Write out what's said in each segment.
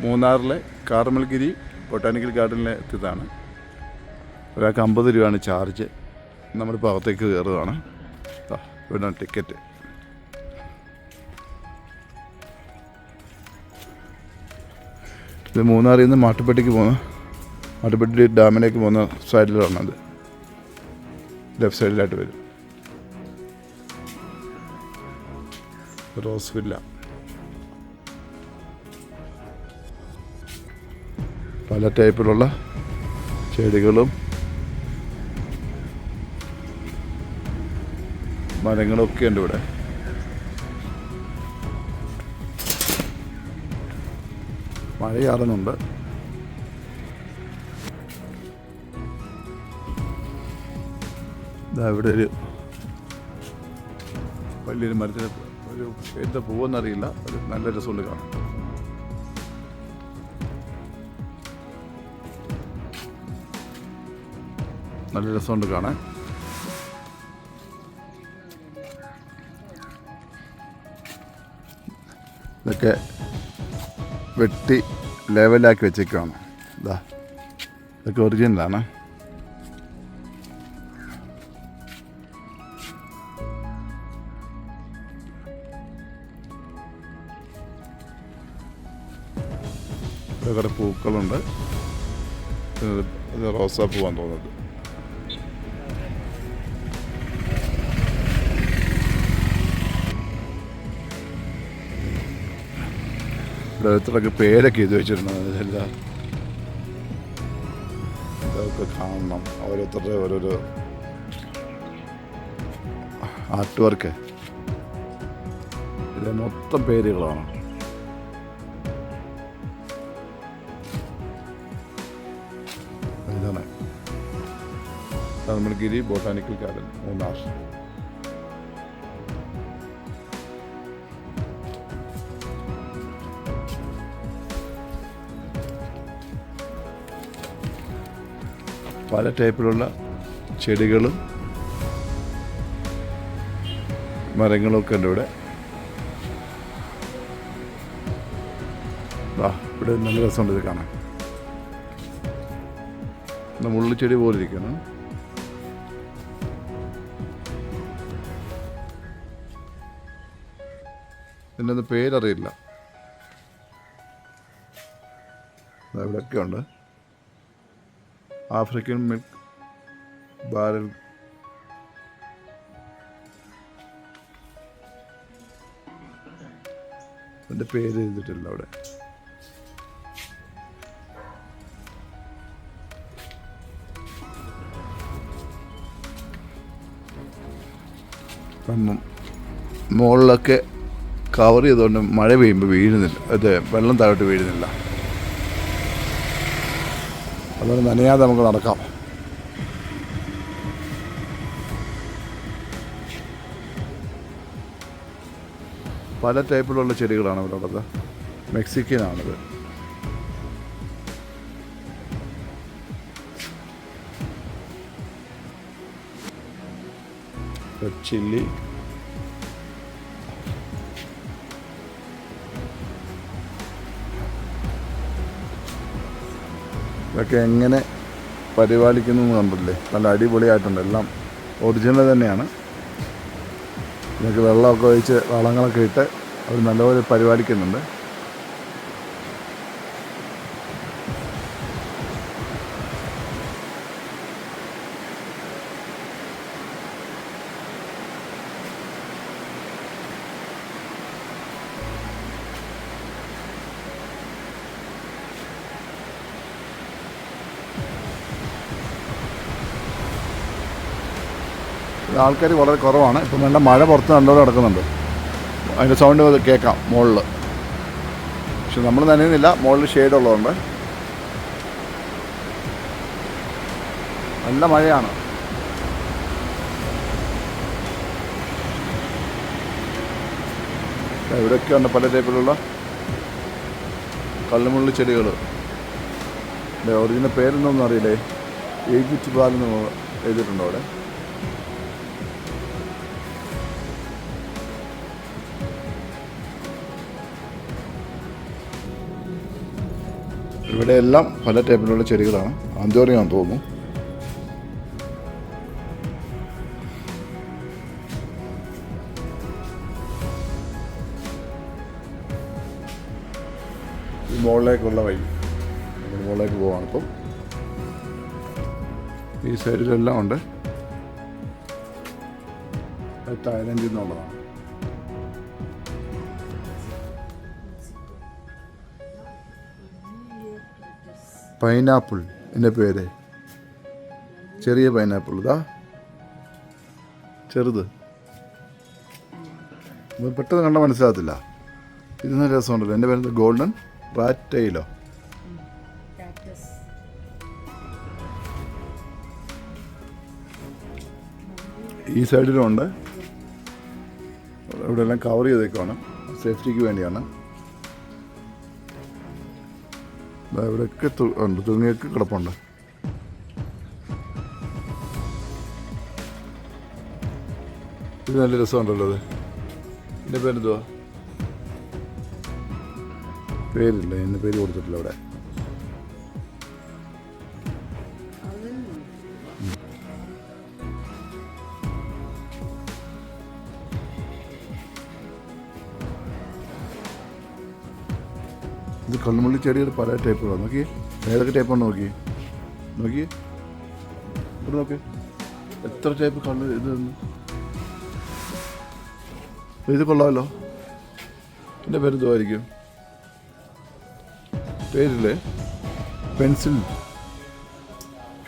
മൂന്നാറിലെ കാർമൽഗിരി ബൊട്ടാനിക്കൽ ഗാർഡനിലെ എത്തിയതാണ്. ഒരാൾക്ക് അമ്പത് രൂപയാണ് ചാർജ്. നമ്മളിപ്പോൾ അകത്തേക്ക് കയറുകയാണ് ഇവിടെ ടിക്കറ്റ്. ഇത് മൂന്നാറിൽ നിന്ന് മാട്ടുപ്പെട്ടിക്ക് പോകുന്ന മാട്ടുപ്പെട്ടി ഡാമിലേക്ക് പോകുന്ന സൈഡിലാണ് അത്. ലെഫ്റ്റ് സൈഡിലായിട്ട് വരും. റോസ് വില്ല പല ടൈപ്പിലുള്ള ചെടികളും മരങ്ങളൊക്കെ ഉണ്ട് ഇവിടെ. മഴയാറുന്നുണ്ട്. ഇതാ ഇവിടെ ഒരു വലിയൊരു മരത്തിന് ഒരു എന്താ പൂവെന്നറിയില്ല. ഒരു നല്ല രസമുണ്ട് കാണാൻ. നല്ല രസമുണ്ട് കാണാൻ. ഇതൊക്കെ വെട്ടി ലെവലാക്കി വെച്ചേക്കാണ് ഇതാ ഇതൊക്കെ ഒറിജിനലാണ് കുറേ പൂക്കളുണ്ട്. ഇത് തോന്നുന്നത് എത്രയൊക്കെ പേരൊക്കെ എഴുതി വെച്ചിരുന്നത് ഇതെല്ലാം. ഇതൊക്കെ കാണണം. ഓരോരുത്തരുടെ ഓരോരോ ആർട്ട് വർക്ക് ഇത് മൊത്തം പേരുകളാണ്. ഇതാണ്. Giri botanical garden. മൂന്നാർ. പല ടൈപ്പിലുള്ള ചെടികളും മരങ്ങളൊക്കെ ഉണ്ട് ഇവിടെ. വാ ഇവിടെ നല്ല രസമുണ്ട് ഇത് കാണാൻ. മുള്ളിച്ചെടി പോലെ ഇരിക്കുന്നു. ഇതിന്റെ പേരറിയില്ല. ഇവിടെയൊക്കെ ഉണ്ട്. African milk barrel. എന്റെ പേര് എഴുതിട്ടില്ല അവിടെ. മുകളിലൊക്കെ കവർ ചെയ്തുകൊണ്ട് മഴ പെയ്യുമ്പോൾ വീഴുന്നില്ല. അത് വെള്ളം താഴോട്ട് വീഴുന്നില്ല. അതുകൊണ്ട് നനയാതെ നമുക്ക് നടക്കാം. പല ടൈപ്പിലുള്ള ചെടികളാണ് ഇവിടെ ഉള്ളത്. മെക്സിക്കൻ ആണിത് ചില്ലി ഇതൊക്കെ എങ്ങനെ പരിപാലിക്കുന്നു എന്ന് കണ്ടില്ലേ നല്ല അടിപൊളിയായിട്ടുണ്ട്. എല്ലാം ഒറിജിനൽ തന്നെയാണ്. ഇതൊക്കെ വെള്ളമൊക്കെ ഒഴിച്ച് വളങ്ങളൊക്കെ ഇട്ട് അവർ നല്ലപോലെ പരിപാലിക്കുന്നുണ്ട്. ആൾക്കാർ വളരെ കുറവാണ്. ഇപ്പം വേണ്ട മഴ പുറത്ത് നല്ലോണം നടക്കുന്നുണ്ട്. അതിന്റെ സൗണ്ട് കേൾക്കാം മുകളിൽ പക്ഷെ നമ്മൾ നനയുന്നില്ല മുകളിൽ ഷെയ്ഡ് ഉള്ളതുകൊണ്ട് നല്ല മഴയാണ്. ഇവിടെയൊക്കെ ഉണ്ട് പല ടൈപ്പിലുള്ള കള്ളുമുള്ളി ചെടികൾ ഒറിജിനൽ പേരൊന്നും അറിയില്ലേ? ഏജിറ്റ് പാലെന്ന് എഴുതിയിട്ടുണ്ടോ അവിടെ? ഇവിടെ എല്ലാം പല ടൈപ്പിലുള്ള ചെടികളാണ്. ആന്തോറിയാന്ന് തോന്നുന്നു. മുകളിലേക്കുള്ള വഴി. നമ്മൾ മുകളിലേക്ക് പോവാണ് ഇപ്പം. ഈ സൈഡിലെല്ലാം ഉണ്ട്. തായ്ലൻഡിൽ നിന്നുള്ളതാണ്. പൈനാപ്പിൾ എന്റെ പേര്. ചെറിയ പൈനാപ്പിൾ ഇതാ. ചെറുത്. പെട്ടെന്ന് കണ്ടാൽ മനസ്സിലാകത്തില്ല. ഇത് രസമുണ്ടല്ലോ. എന്റെ പേര് ഗോൾഡൻ റാറ്റയിലോ ഈ സൈഡിലും ഉണ്ട്. ഇവിടെ എല്ലാം കവർ ചെയ്തേക്കുവാണ്. സേഫ്റ്റിക്ക് വേണ്ടിയാണ്. ഇവിടെയൊക്കെ ഉണ്ട് തുണിയൊക്കെ കിടപ്പുണ്ട്. ഇത് നല്ല രസമുണ്ടല്ലോ അത്. എന്റെ പേരെന്തുവാ? പേരില്ല എന്റെ പേര് കൊടുത്തിട്ടില്ല അവിടെ ഇത് കണ്ണുമുള്ളി ചെടിയുടെ പല ടൈപ്പുകളാണ് നോക്കി. ഏതൊക്കെ ടൈപ്പാണ് നോക്കി. നോക്കി. ഇവിടെ നോക്കി. എത്ര ടൈപ്പ് കണ്ണ് ഇത്? ഇത് കൊള്ളാമല്ലോ. എന്റെ പേര് ഇതുമായിരിക്കും പേരില്ലേ? പെൻസിൽ.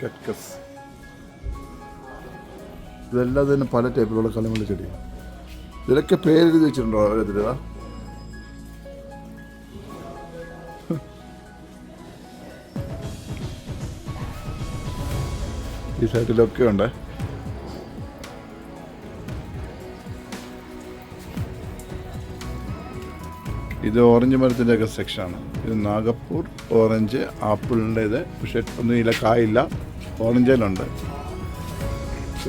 കറ്റ്കസ് ഇതെല്ലാം തന്നെ പല ടൈപ്പിലുള്ള കണ്ണുമുള്ളി ചെടി. ഇതിലൊക്കെ പേര് എഴുതി വെച്ചിട്ടുണ്ടോ? ഓരോരുത്തരുതാ ഈ സൈഡിലൊക്കെ ഉണ്ട്. ഇത് ഓറഞ്ച് മരത്തിന്റെ ഒക്കെ സെക്ഷനാണ് ഇത് നാഗപ്പൂർ ഓറഞ്ച് ആപ്പിളിന്റെ ഇത്. പക്ഷെ ഒന്നും ഇല്ല കായില്ല. ഓറഞ്ചിലുണ്ട്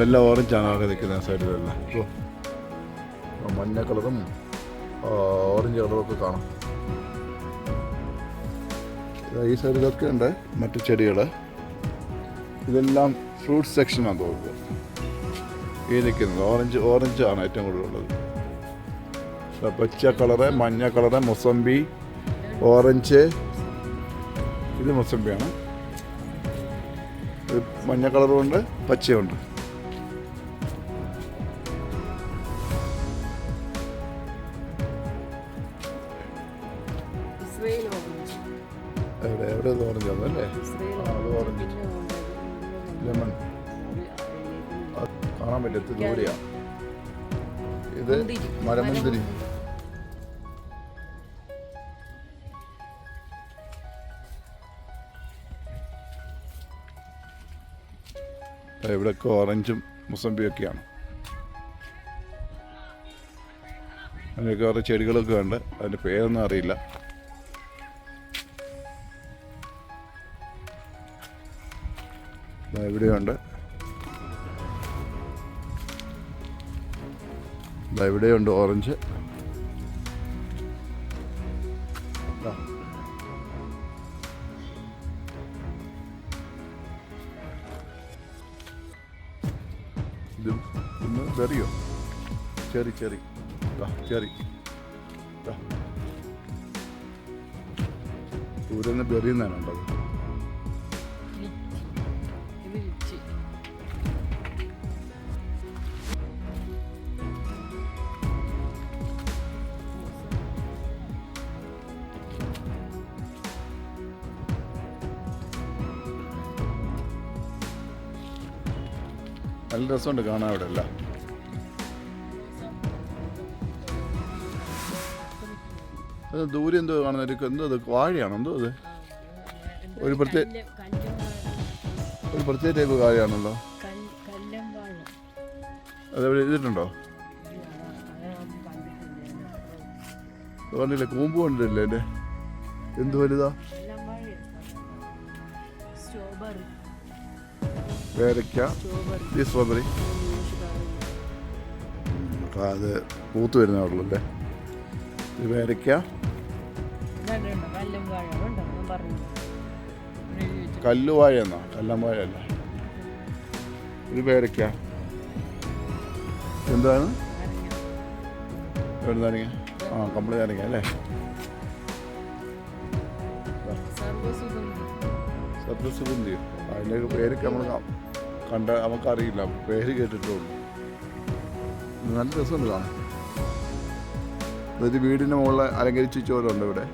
എല്ലാം ഓറഞ്ചാണ് അവിടെ നിൽക്കുന്നത് സൈഡിലെല്ലാം ഓ. മഞ്ഞ കളറും ഓറഞ്ച് കളറും ഒക്കെ കാണാം. ഈ സൈഡിലൊക്കെ ഉണ്ട്. മറ്റു ചെടികൾ ഇതെല്ലാം ഫ്രൂട്ട് സെക്ഷനാണ് തോന്നുന്നത്. ഈ നിൽക്കുന്നത്. ഓറഞ്ച് ഓറഞ്ച് ആണ് ഏറ്റവും കൂടുതലുള്ളത്. ഉള്ളത് പച്ച കളറ് മഞ്ഞ കളറ് മൊസമ്പി ഓറഞ്ച് ഇത് മൊസമ്പിയാണ്. ഇത് മഞ്ഞ കളറുമുണ്ട് പച്ചയുണ്ട് എവിടെ എവിടെ ഓറഞ്ച് ആണല്ലേ അത് ഓറഞ്ച് ലെമൺ. കാണാൻ പറ്റത്ത് ദൂരെയാ. ഇത് മുന്തിരി. മരമുന്തിരി. ഇവിടെയൊക്കെ ഓറഞ്ചും മുസമ്പിയൊക്കെയാണ്. അതിനൊക്കെ ഓരോ ചെടികളൊക്കെ ഉണ്ട് അതിന്റെ പേരൊന്നും അറിയില്ല. ഇവിടെയുണ്ട്. ഇവിടെയുണ്ട് ഓറഞ്ച്. ഇത് ഇന്ന് ചെറിയോ ചെറി ചെറി. ചെറി. ദൂരെ നിന്ന് ബെറിയുന്നതാണ് ഉണ്ടത് നല്ല രസമുണ്ട് കാണാൻ അവിടെ അത് ദൂരെ എന്തോ കാണുന്ന എന്തോ അത് വാഴയാണോ? എന്തോ അത്? ഒരു പ്രത്യേക ഒരു പ്രത്യേക ടൈപ്പ് കാര്യമാണല്ലോ അതെവിടെ ഇതിട്ടുണ്ടോ? പറഞ്ഞില്ലേ കൂമ്പ് കണ്ടില്ലേ എന്റെ എന്ത് വലുതാ? പേരയ്ക്ക ഈ സ്ട്രോബെറി അത് പൂത്ത് വരുന്നേ ഉള്ളൂ അല്ലേ? ഇത് പേരയ്ക്ക കല്ലും വാഴ കല്ലുവാഴ എന്നാ? കല്ലമ്പാഴ അല്ല. ഒരു പേരയ്ക്ക എന്താണ്? നാരങ്ങ. ആ കമ്പിളി നാരങ്ങ അല്ലേ? സത്യസുഗന്ധി അതിന്റെ പേരൊക്കെ നമ്മൾ കണ്ട നമുക്കറിയില്ല. പേര് കേട്ടിട്ടുള്ളൂ. നല്ല രസമുണ്ട് കാണാൻ. അതായത് വീടിന്റെ മുകളിൽ അലങ്കരിച്ച് ചോരുണ്ട് ഇവിടെ.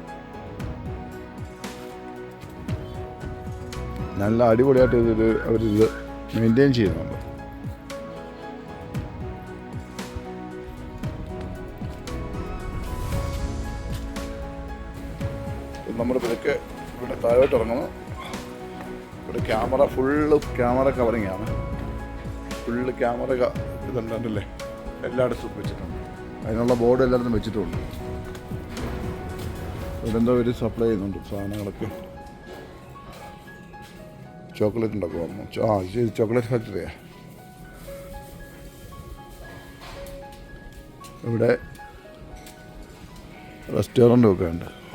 നല്ല അടിപൊളിയായിട്ട് ഇതൊരു അവരിത് മെയിന്റെയിൻ ചെയ്യുന്നുണ്ട്. നമ്മുടെ ഇതൊക്കെ ഇവിടെ താഴോട്ട് ഇറങ്ങണം. ഇവിടെ ക്യാമറ ഫുള്ള് ക്യാമറ കവറിങ് ആണ്. ഫുള്ള് ക്യാമറ ഇതുണ്ടല്ലേ? എല്ലായിടത്തും വെച്ചിട്ടുണ്ട്. അതിനുള്ള ബോർഡ് എല്ലായിടത്തും വെച്ചിട്ടുണ്ട്. ഇവിടെ ഒരു സപ്ലൈ ചെയ്യുന്നുണ്ട് സാധനങ്ങളൊക്കെ. ചോക്ലേറ്റ് ഉണ്ടാക്കുമോ ആ ഇത് ചോക്ലേറ്റ് ഫാക്ടറിയാ ഇവിടെ റെസ്റ്റോറന്റും ഒക്കെ ഉണ്ട്.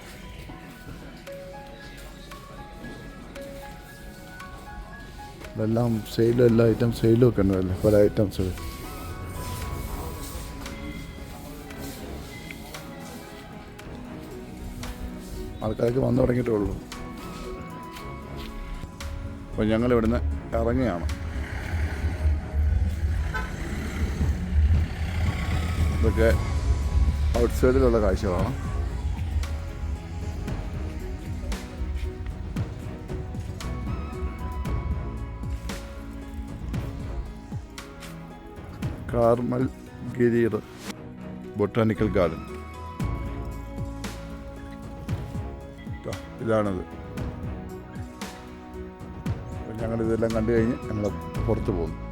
ഇതെല്ലാം സെയിലും എല്ലാ ഐറ്റം സെയിലും ഒക്കെ ഉണ്ടല്ലേ പല ഐറ്റംസ് ആൾക്കാർക്ക് വന്നു തുടങ്ങിയിട്ടേ ഉള്ളൂ അപ്പോൾ ഞങ്ങൾ ഇറങ്ങിയാണ് ഇതൊക്കെ ഔട്ട്സൈഡിലുള്ള കാഴ്ചകളാണ്. Carmel Giri botanical garden. ഇതാണത്. ഞങ്ങളിതെല്ലാം കണ്ടു കഴിഞ്ഞ് ഞങ്ങൾ പുറത്ത് പോകുന്നു